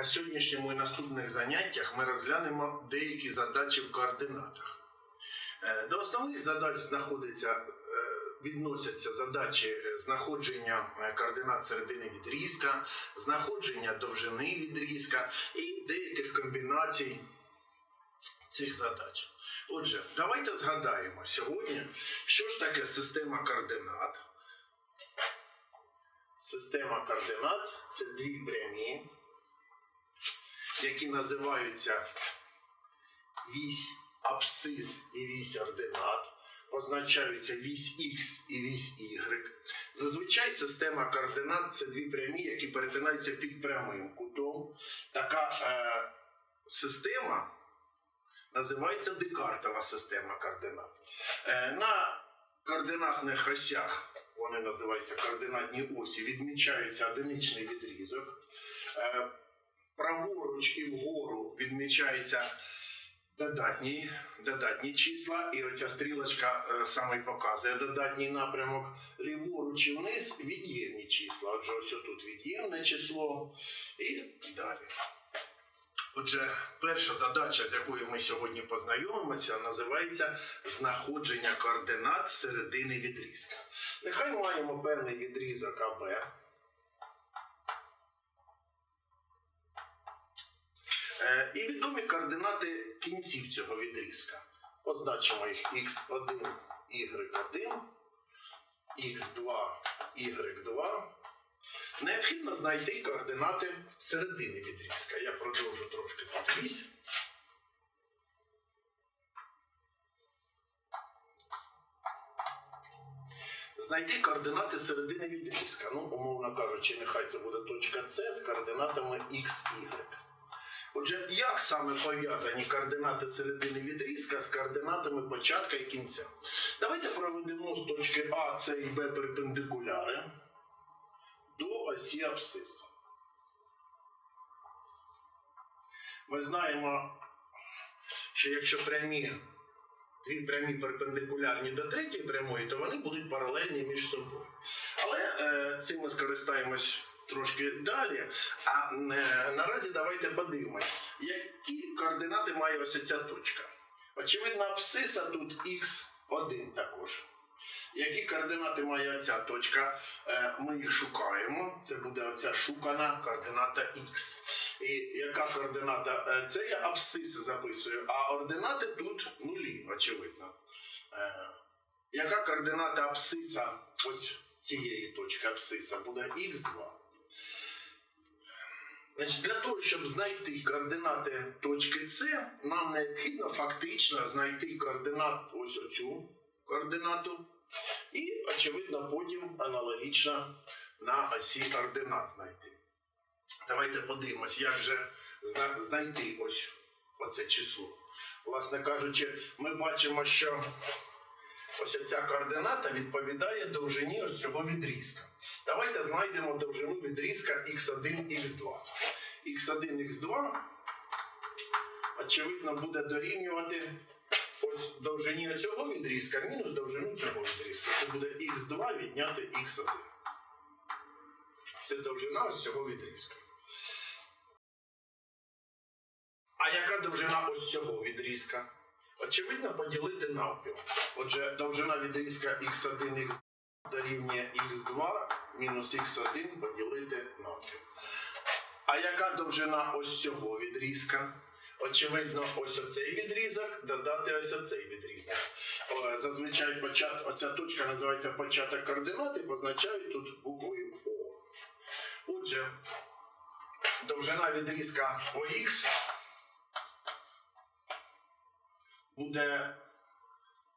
На сьогоднішньому і наступних заняттях ми розглянемо деякі задачі в координатах. Е, До основних задач знаходиться, е, відносяться задачі е, знаходження координат середини відрізка, знаходження довжини відрізка і деяких комбінацій цих задач. Отже, давайте згадаємо сьогодні, що ж таке система координат. Система координат це дві прямі, які називаються вісь абсцис і вісь ординат, позначаються вісь Х і вісь Y. Зазвичай система координат це дві прямі, які перетинаються під прямим кутом. Така е, система називається декартова система координат. Е, на координатних осях, вони називаються координатні осі, відмічається одиничний відрізок. Е, праворуч і вгору відмічається додатні, додатні числа, і оця стрілочка е, саме показує додатній напрямок. Ліворуч і вниз від'ємні числа. Отже, ось тут від'ємне число і далі. Отже, перша задача, з якою ми сьогодні познайомимося, називається знаходження координат середини відрізка. Нехай маємо певний відрізок АБ. І відомі координати кінців цього відрізка. Позначимо їх x1, y1, x2, y2. Необхідно знайти координати середини відрізка. Я продовжу трошки тут вісь. Знайти координати середини відрізка. Ну, умовно кажучи, нехай це буде точка С з координатами x, y. Отже, як саме пов'язані координати середини відрізка з координатами початка і кінця? Давайте проведемо з точки А, С і Б перпендикуляри до осі абсцису. Ми знаємо, що якщо прямі, дві прямі перпендикулярні до третьої прямої, то вони будуть паралельні між собою. Але е, цим ми скористаємось трошки далі. А е, наразі давайте подивимось, які координати має ось ця точка. Очевидно, абсциса тут х1 також. Які координати має ця точка? Е, Ми їх шукаємо. Це буде оця шукана координата х. І яка координата? Е, Це я абсциси записую, а ординати тут нулі, очевидно. Яка координата абсциса ось цієї точки абсциса буде х2? Значить, для того, щоб знайти координати точки С, нам необхідно фактично знайти координат ось оцю координату. І, очевидно, потім аналогічно на осі ординат знайти. Давайте подивимось, як же знайти ось оце число. Власне кажучи, ми бачимо, що ось ця координата відповідає довжині ось цього відрізка. Давайте знайдемо довжину відрізка x1, x2. x1, x2, очевидно, буде дорівнювати ось довжині цього відрізка мінус довжину цього відрізка. Це буде x2 відняти x1. Це довжина ось цього відрізка. А яка довжина ось цього відрізка? Очевидно, поділити навпіл. Отже, довжина відрізка x1 x дорівнює x2 мінус x1 поділити навпіл. А яка довжина ось цього відрізка? Очевидно, ось оцей відрізок додати ось оцей відрізок. Зазвичай почат, оця точка називається початок координати, позначають тут буквою О. Отже, довжина відрізка ОХ буде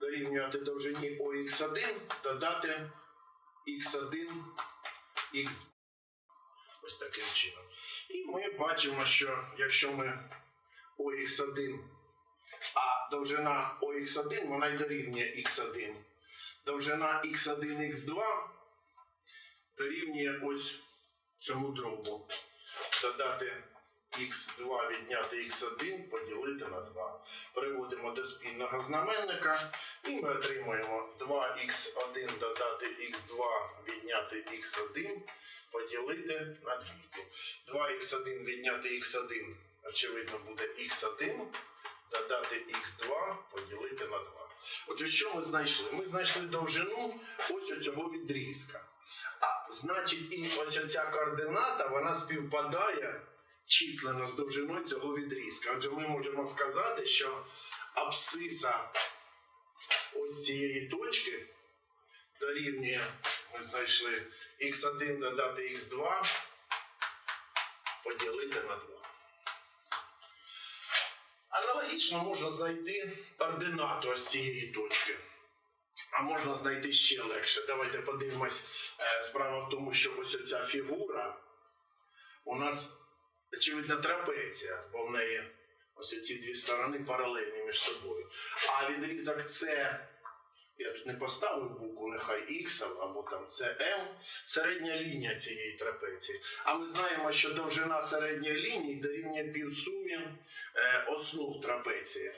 дорівнювати довжині ОХ1, додати Х1, Х2. Ось таким чином. І ми бачимо, що якщо ми ОХ1, а довжина ОХ1, вона й дорівнює Х1. Довжина Х1, Х2 дорівнює ось цьому дробу. Додати х2 відняти х1 поділити на 2. Переводимо до спільного знаменника і ми отримуємо 2х1 додати х2 відняти х1 поділити на 2. 2х1 відняти х1, очевидно, буде х1 додати х2 поділити на 2. Отже, що ми знайшли? Ми знайшли довжину ось цього відрізка. А значить, і ось ця координата вона співпадає численно з довжиною цього відрізка. Отже, ми можемо сказати, що абсциса ось цієї точки дорівнює, ми знайшли х1 додати х2 поділити на 2. Аналогічно можна знайти ординату ось цієї точки. А можна знайти ще легше. Давайте подивимось. Е, Справа в тому, що ось ця фігура у нас очевидно трапеція, бо в неї ось ці дві сторони паралельні між собою. А відрізок С, я тут не поставив букву, нехай Х або там CM, середня лінія цієї трапеції. А ми знаємо, що довжина середньої лінії дорівнює півсумі е, основ трапеції.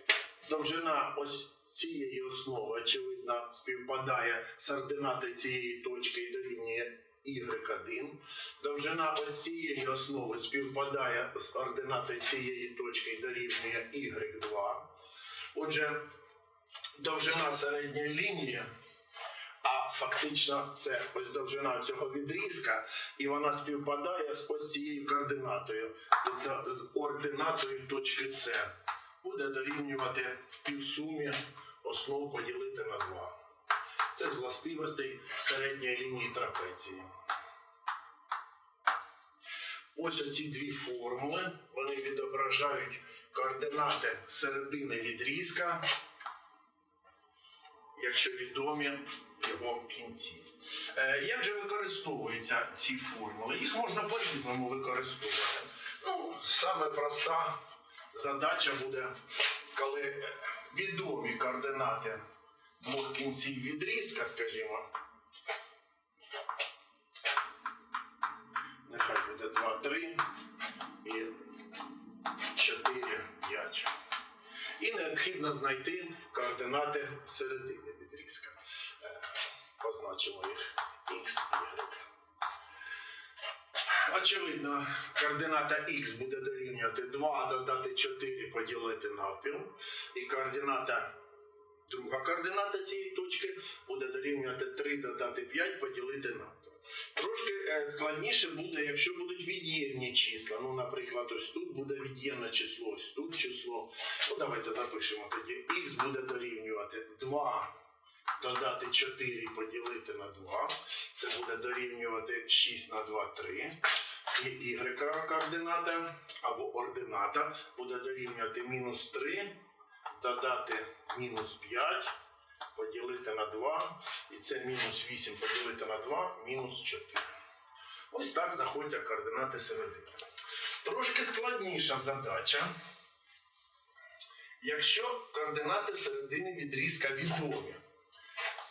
Довжина ось цієї основи, очевидно, співпадає з ординатою цієї точки і дорівнює y1. Довжина ось цієї основи співпадає з ординатою цієї точки і дорівнює y2. Отже, довжина середньої лінії, а фактично це ось довжина цього відрізка, і вона співпадає з ось цією координатою, тобто з ординатою точки С. Буде дорівнювати півсумі основ поділити на 2. Це з властивостей середньої лінії трапеції. Ось оці дві формули. Вони відображають координати середини відрізка, якщо відомі його кінці. Е, Як же використовуються ці формули? Їх можна по-різному використовувати. Ну, саме проста задача буде, коли відомі координати двох кінців відрізка, скажімо. Нехай буде 2, 3 і 4, 5. І необхідно знайти координати середини відрізка. Е, Позначимо їх X, Y. Очевидно, координата х буде дорівнювати 2 додати 4 поділити навпіл. І координата, друга координата цієї точки буде дорівнювати 3 додати 5 поділити навпіл. Трошки е, складніше буде, якщо будуть від'ємні числа. Ну, наприклад, ось тут буде від'ємне число, ось тут число. Ну, давайте запишемо тоді. х буде дорівнювати 2 додати 4 поділити на 2. Це буде дорівнювати 6 на 2, 3. І y координата або ордината буде дорівнювати мінус 3, додати мінус 5, поділити на 2. І це мінус 8 поділити на 2, мінус 4. Ось так знаходяться координати середини. Трошки складніша задача. Якщо координати середини відрізка відомі,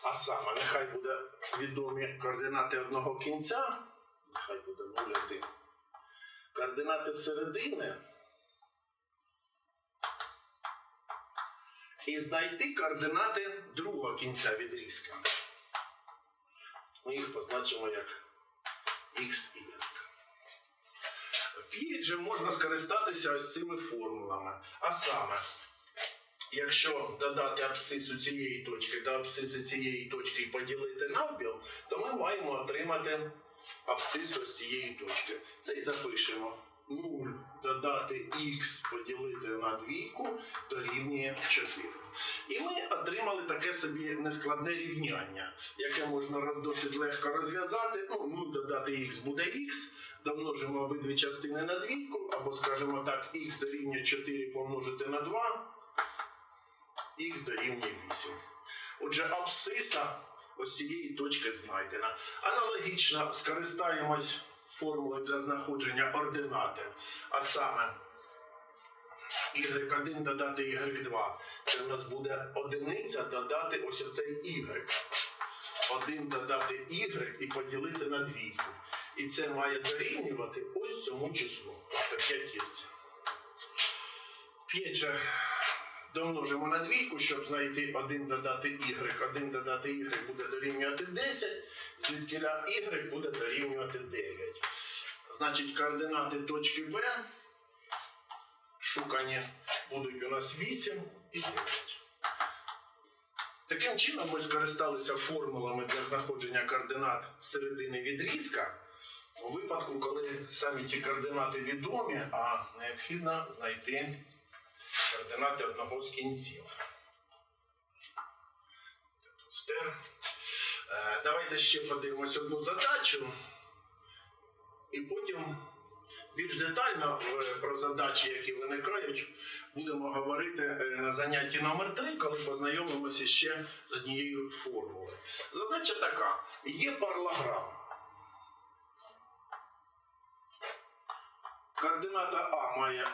а саме, нехай буде відомі координати одного кінця, нехай буде 0,1. Координати середини. І знайти координати другого кінця відрізка. Ми їх позначимо як x і y. В п'ї можна скористатися ось цими формулами. А саме, Якщо додати абсцису цієї точки до абсциси цієї точки і поділити навпіл, то ми маємо отримати абсцису з цієї точки. Це і запишемо. 0 додати х поділити на двійку дорівнює 4. І ми отримали таке собі нескладне рівняння, яке можна досить легко розв'язати. Ну, 0 додати х буде х, домножимо обидві частини на двійку, або, скажімо так, х дорівнює 4 помножити на 2 х дорівнює 8. Отже, абсциса ось цієї точки знайдена. Аналогічно скористаємось формулою для знаходження ординати, а саме y1 додати y2. Це в нас буде одиниця додати ось оцей y. 1 додати y і поділити на двійку. І це має дорівнювати ось цьому числу, тобто п'ятірці. 5 же домножимо на двійку, щоб знайти 1 додати y. 1 додати y буде дорівнювати 10, звідкиля y буде дорівнювати 9. Значить, координати точки Б шукані будуть у нас 8 і 9. Таким чином ми скористалися формулами для знаходження координат середини відрізка у випадку, коли самі ці координати відомі, а необхідно знайти координати одного з кінців. Тут стер. Е, Давайте ще подивимось одну задачу. І потім більш детально про задачі, які виникають, будемо говорити е, на занятті номер 3 коли познайомимося ще з однією формулою. Задача така: є паралограма. Координата А має.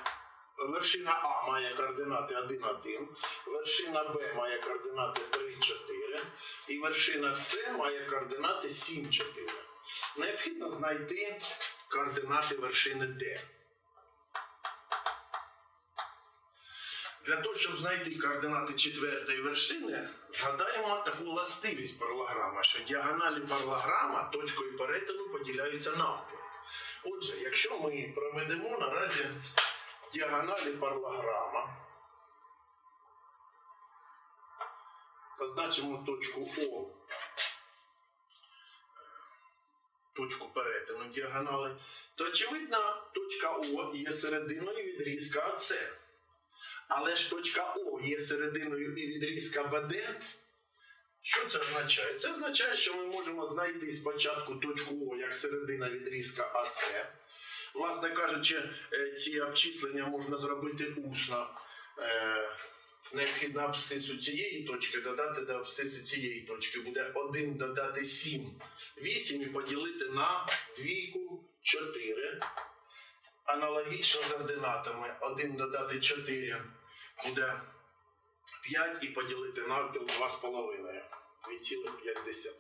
Вершина А має координати 1, 1, вершина Б має координати 3, 4, і вершина С має координати 7, 4. Необхідно знайти координати вершини Д. Для того, щоб знайти координати четвертої вершини, згадаємо таку властивість паралограма, що діагоналі паралограма точкою перетину поділяються навпіл. Отже, якщо ми проведемо наразі діагоналі паралограма, позначимо точку О, точку перетину діагонали, то очевидно точка О є серединою відрізка АС. Але ж точка О є серединою і відрізка БД. Що це означає? Це означає, що ми можемо знайти спочатку точку О як середина відрізка АС. Власне кажучи, е, ці обчислення можна зробити усно. Е, Необхідно абсцису цієї точки додати до абсцису цієї точки. Буде 1 додати 7. 8 і поділити на двійку 4. Аналогічно з ординатами 1 додати 4 буде 5 і поділити навпіл 2,5. 2,5.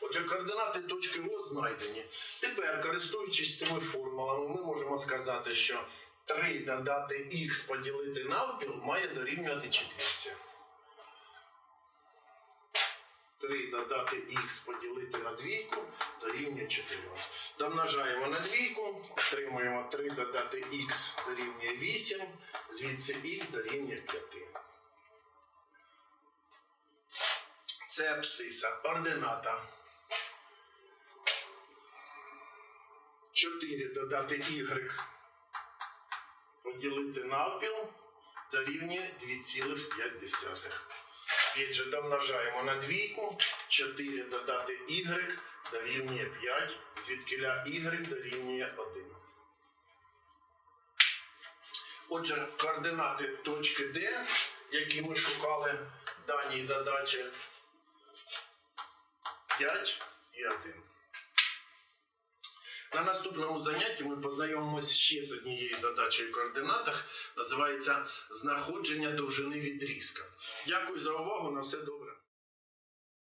Отже, координати точки О знайдені. Тепер, користуючись цими формулами, ми можемо сказати, що 3 додати х поділити навпіл має дорівнювати четвірці. 3 додати х поділити на двійку дорівнює 4. Домножаємо на двійку, отримуємо 3 додати х дорівнює 8, звідси х дорівнює 5. Це абсциса, ордината. 4 додати y поділити навпіл дорівнює 2,5. Опять же, домножаємо на двійку. 4 додати y дорівнює 5, звідкиля y дорівнює 1. Отже, координати точки D, які ми шукали в даній задачі, 5 і 1. На наступному занятті ми познайомимося ще з однією задачею в координатах. Називається знаходження довжини відрізка. Дякую за увагу. На все добре.